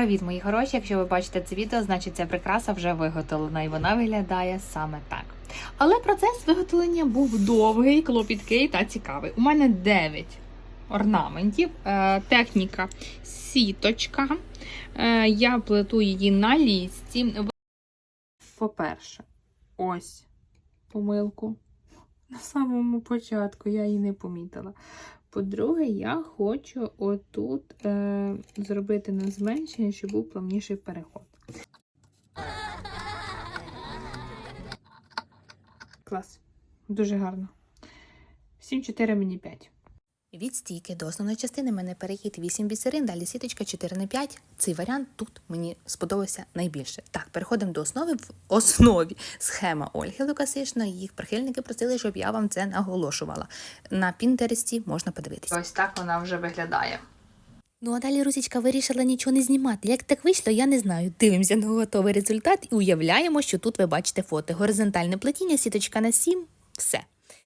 Привіт, мої хороші! Якщо ви бачите це відео, значить ця прикраса вже виготовлена і вона виглядає саме так. Але процес виготовлення був довгий, клопіткий та цікавий. У мене 9 орнаментів, е, техніка сіточка. Е, я плету її на лісці. По-перше, ось помилку. На самому початку я її не помітила. По-друге, я хочу отут е, зробити на зменшення, щоб був плавніший переход. Клас. Дуже гарно. 7-4 мені 5. Від стійки до основної частини мене перехід 8 бісерин, далі сіточка 4 на 5. Цей варіант тут мені сподобався найбільше. Так, переходимо до основи. В основі схема Ольги Лукасишної. Їх прихильники просили, щоб я вам це наголошувала. На Пінтересті можна подивитися. Ось так вона вже виглядає. Ну а далі Русічка вирішила нічого не знімати. Як так вийшло, я не знаю. Дивимося на готовий результат і уявляємо, що тут ви бачите фото. Горизонтальне плетіння, сіточка на 7. Все.